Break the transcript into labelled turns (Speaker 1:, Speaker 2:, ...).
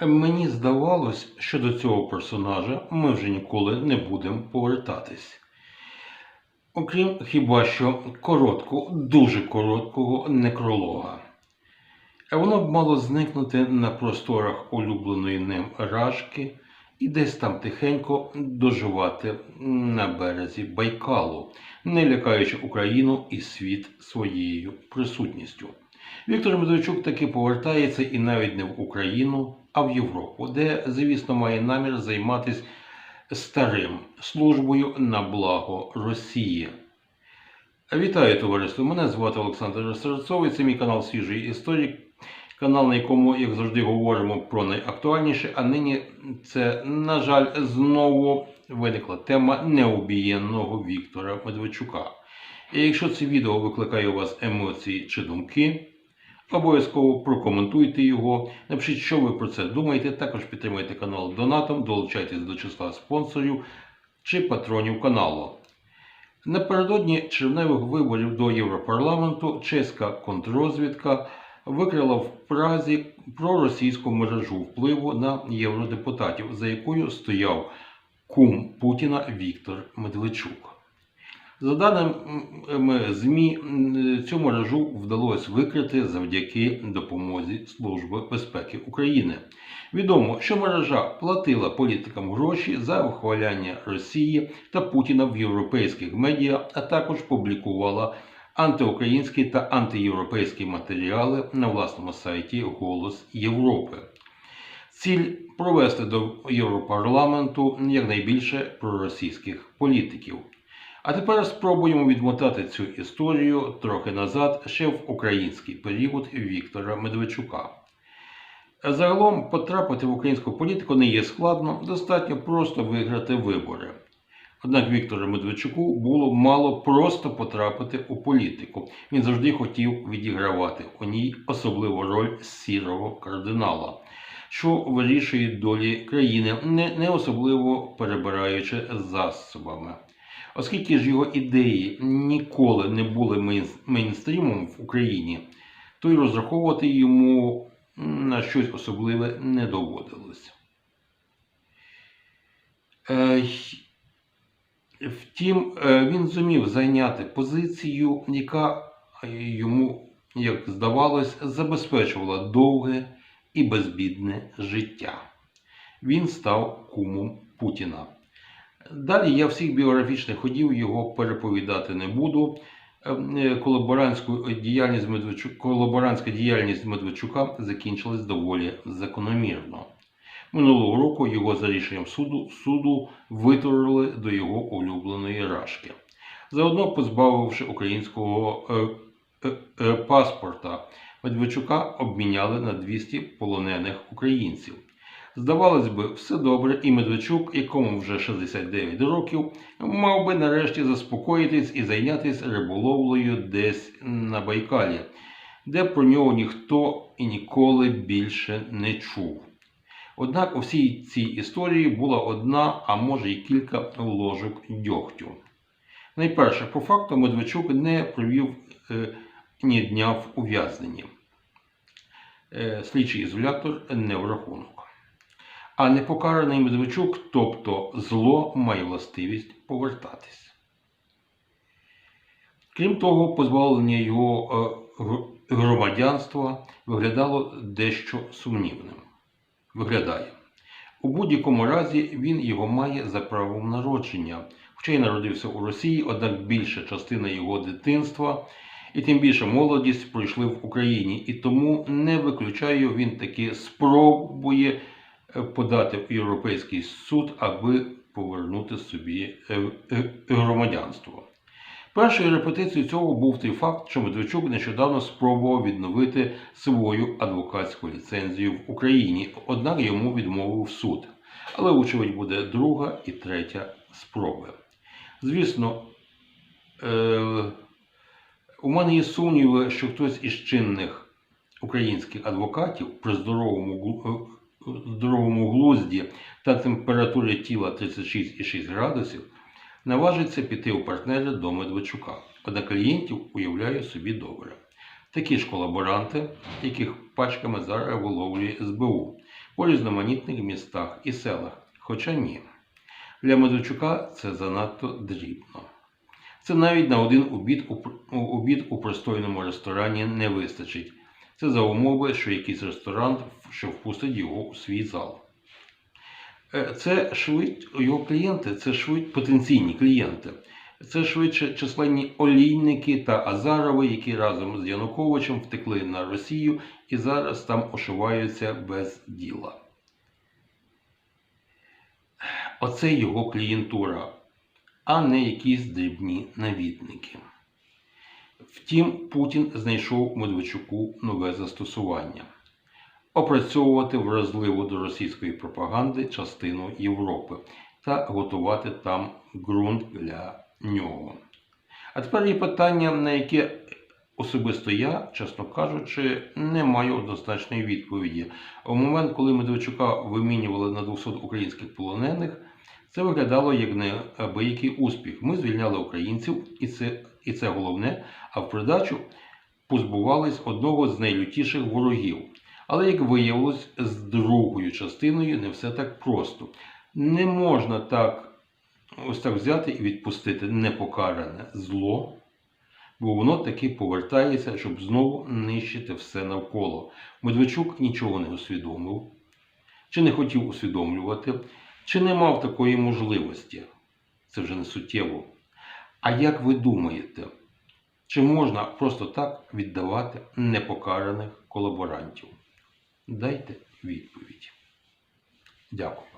Speaker 1: Мені здавалось, що до цього персонажа ми вже ніколи не будемо повертатись. Окрім хіба що короткого, дуже короткого некролога. Воно б мало зникнути на просторах улюбленої ним рашки і десь там тихенько доживати на березі Байкалу, не лякаючи Україну і світ своєю присутністю. Віктор Медведчук таки повертається і навіть не в Україну, а в Європу, де, звісно, має намір займатися старим службою на благо Росії. Вітаю товариство! Мене звати Олександр Серцовий. Це мій канал Свіжий історик. Канал, на якому, як завжди, говоримо про найактуальніше. А нині це, на жаль, знову виникла тема необієнного Віктора Медведчука. І якщо це відео викликає у вас емоції чи думки, обов'язково прокоментуйте його, напишіть, що ви про це думаєте. Також підтримайте канал донатом, долучайтесь до числа спонсорів чи патронів каналу. Напередодні червневих виборів до Європарламенту чеська контррозвідка викрила в Празі проросійську мережу впливу на євродепутатів, за якою стояв кум Путіна Віктор Медведчук. За даними ЗМІ, цю мережу вдалося викрити завдяки допомозі Служби безпеки України. Відомо, що мережа платила політикам гроші за вихваляння Росії та Путіна в європейських медіа, а також публікувала антиукраїнські та антиєвропейські матеріали на власному сайті Голос Європи. Ціль провести до Європарламенту якнайбільше проросійських політиків. А тепер спробуємо відмотати цю історію трохи назад, ще в український період Віктора Медведчука. Загалом потрапити в українську політику не є складно, достатньо просто виграти вибори. Однак Віктору Медведчуку було мало просто потрапити у політику. Він завжди хотів відігравати у ній особливу роль сірого кардинала, що вирішує долі країни, не, особливо перебираючи засобами. Оскільки ж його ідеї ніколи не були мейнстрімом в Україні, то й розраховувати йому на щось особливе не доводилось. Е, Втім, е, він зумів зайняти позицію, яка е, йому, як здавалось, забезпечувала довге і безбідне життя. Він став кумом Путіна. Далі я всіх біографічних ходів його переповідати не буду. Е, діяльність Медведчука, колаборантська діяльність Медведчука закінчилась доволі закономірно. Минулого року його за рішенням суду, суду витворили до його улюбленої рашки, заодно позбавивши українського е, е, е, паспорта. Медведчука обміняли на 200 полонених українців. Здавалось би, все добре, і Медведчук, якому вже 69 років, мав би нарешті заспокоїтись і зайнятися риболовлею десь на Байкалі, де про нього ніхто і ніколи більше не чув. Однак у всій цій історії була одна, а може й кілька ложок дьогтю. Найперше, по факту Медведчук не провів е, ні дня в ув'язненні. Е, слідчий ізолятор не в рахунок. А непокараний Медведчук, тобто зло, має властивість повертатись. Крім того, позбавлення його е, громадянства виглядало дещо сумнівним. Виглядає. У будь-якому разі він його має за правом народження, хоча й народився у Росії, однак більша частина його дитинства і тим більше молодість пройшли в Україні. І тому не виключаю, він таки спробує подати в Європейський суд, аби повернути собі е, е, громадянство. Першою репетицією цього був той факт, що Медведчук нещодавно спробував відновити свою адвокатську ліцензію в Україні, однак йому відмовив суд. Але, очевидь, буде друга і третя спроби. Звісно, е- у мене є сумніви, що хтось із чинних українських адвокатів при здоровому, е, здоровому глузді та температурі тіла 36,6 градусів наважиться піти у партнери до Медведчука. Однак клієнтів уявляю собі добре. Такі ж колаборанти, яких пачками зараз виловлює СБУ. по різноманітних містах і селах. Хоча ні. Для Медведчука це занадто дрібно. Це навіть на один обід у, обід у пристойному ресторані не вистачить. Це за умови, що якийсь ресторан що впустить його у свій зал. Е, Це швид, його клієнти, це швид, потенційні клієнти. Це швидше численні олійники та Азарови, які разом з Януковичем втекли на Росію і зараз там ошиваються без діла. Оце його клієнтура, а не якісь дрібні навідники. Втім, Путін знайшов Медведчуку нове застосування опрацьовувати вразливу до російської пропаганди частину Європи та готувати там ґрунт для нього. А тепер є питання, на яке особисто я, чесно кажучи, не маю однозначної відповіді. У момент, коли Медведчука вимінювали на 200 українських полонених, це виглядало як неабиякий успіх. Ми звільняли українців, і це, і це головне, а в придачу позбувались одного з найлютіших ворогів. Але, як виявилось, з другою частиною не все так просто. Не можна так ось так взяти і відпустити непокаране зло, бо воно таки повертається, щоб знову нищити все навколо. Медведчук нічого не усвідомив, чи не хотів усвідомлювати, чи не мав такої можливості. Це вже не суттєво. А як ви думаєте, чи можна просто так віддавати непокараних колаборантів? Дайте відповідь. Дякую.